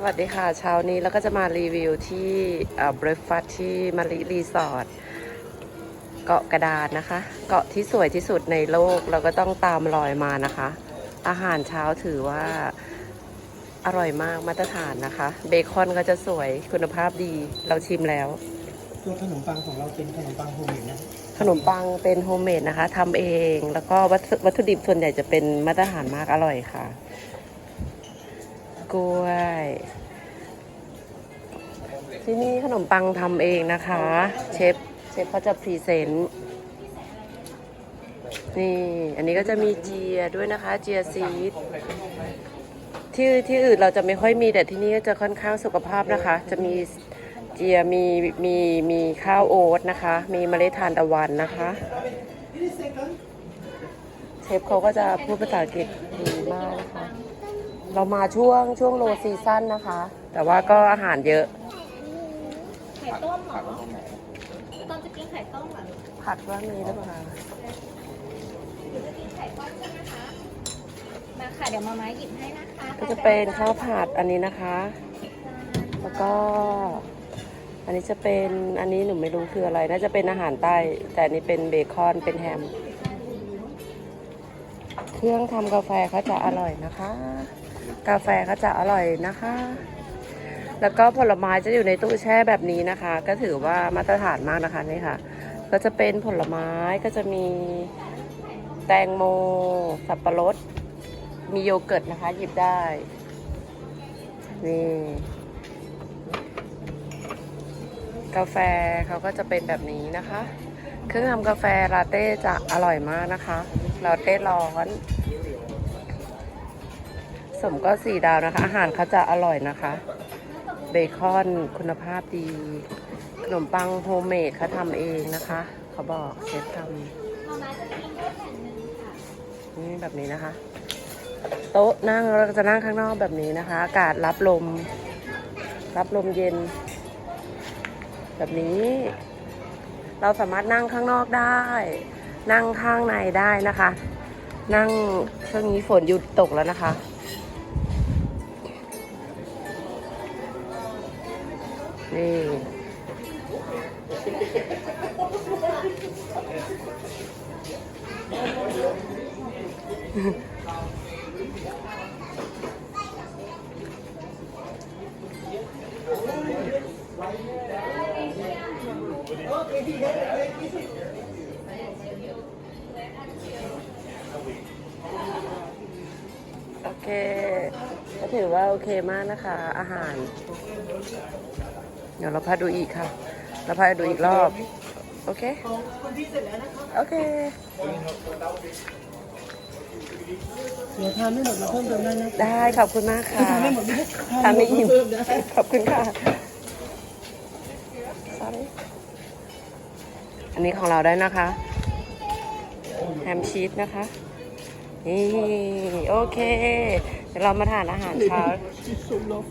สวัสดีค่ะเช้านี้แล้วก็จะมารีวิวที่เบร a ฟา a ที่มาริรีสอร์ทเกาะกระดานนะคะ เกาะที่สวยที่สุดในโลกเราก็ต้องตามรอยมานะคะ อาหารเช้าถือว่าอร่อยมากมาตรฐานนะคะ เบคอนก็จะสวยคุณภาพดีเราชิมแล้ว ตัวขนมปังของเราเป็นขนมปังโฮมเมดนะขนมปังเป็นโฮมเมดนะคะทำเองแล้วก็วัตถุวัตถุดิบส่วนใหญ่จะเป็นมาตรฐานมากอร่อยค่ะ กล้วย ที่นี่ขนมปังทำเองนะคะ เชฟเชฟเขาจะพรีเซนต์นี่ อันนี้ก็จะมีเจียด้วยนะคะ เจียซีดที่ที่อื่นเราจะไม่ค่อยมีแต่ที่นี่ก็จะค่อนข้างสุขภาพนะคะ จะมีเจียมีมีมีข้าวโอ๊ตนะคะ มีเมล็ดทานตะวันนะคะ เชฟเขาก็จะพูดภาษาอังกฤษดีมากนะคะ เรามาช่วงช่วงโลซีซั่นนะคะ แต่ว่าก็อาหารเยอะ ไข่ต้มเหรอตอนจะกินไข่ต้มเหรอผัดว่ามีหรือเปล่าจะกินไข่ต้มใช่ไหมคะมาค่ะเดี๋ยวมาไม้หยิบให้นะคะก็จะเป็นข้าวผัดอันนี้นะคะ แล้วก็ อันนี้จะเป็นอันนี้หนูไม่รู้คืออะไร น่าจะเป็นอาหารใต้ แต่อันนี้เป็นเบคอนเป็นแฮม เครื่องทำกาแฟเขาจะอร่อยนะคะ กาแฟเขาจะอร่อยนะคะ แล้วก็ผลไม้จะอยู่ในตู้แช่แบบนี้นะคะ ก็ถือว่ามาตรฐานมากนะคะนี่ค่ะ ก็จะเป็นผลไม้ก็จะมีแตงโม สับปะรด มีโยเกิร์ตนะคะ หยิบได้ นี่ กาแฟเขาก็จะเป็นแบบนี้นะคะ เครื่องทำกาแฟลาเต้จะอร่อยมากนะคะลาเต้ร้อน สมก็สี่ดาวนะคะ อาหารเขาจะอร่อยนะคะ เบคอนคุณภาพดี ขนมปังโฮมเมดเขาทำเองนะคะ เขาบอกเชฟทำนี่แบบนี้นะคะ โต๊ะนั่งเราจะนั่งข้างนอกแบบนี้นะคะ อากาศรับลม รับลมเย็น แบบนี้ เราสามารถนั่งข้างนอกได้ นั่งข้างในได้นะคะ นั่งช่วงนี้ฝนหยุดตกแล้วนะคะ นี่โอเคก็ถือว่าโอเคมากนะคะ อาหาร เดี๋ยวเราพาดูอีกค่ะ เราพาดูอีกรอบ โอเค โอเค เดี๋ยวทานไม่หมดมาเพิ่มเติมได้นะได้ขอบคุณมากค่ะทานไม่หมดไม่ได้ทานไม่อิ่มเพิ่มได้ขอบคุณค่ะ sorry อันนี้ของเราได้นะคะ แฮมชีสนะคะ นี่ โอเค เดี๋ยวเรามาทานอาหารเช้าสุดลบ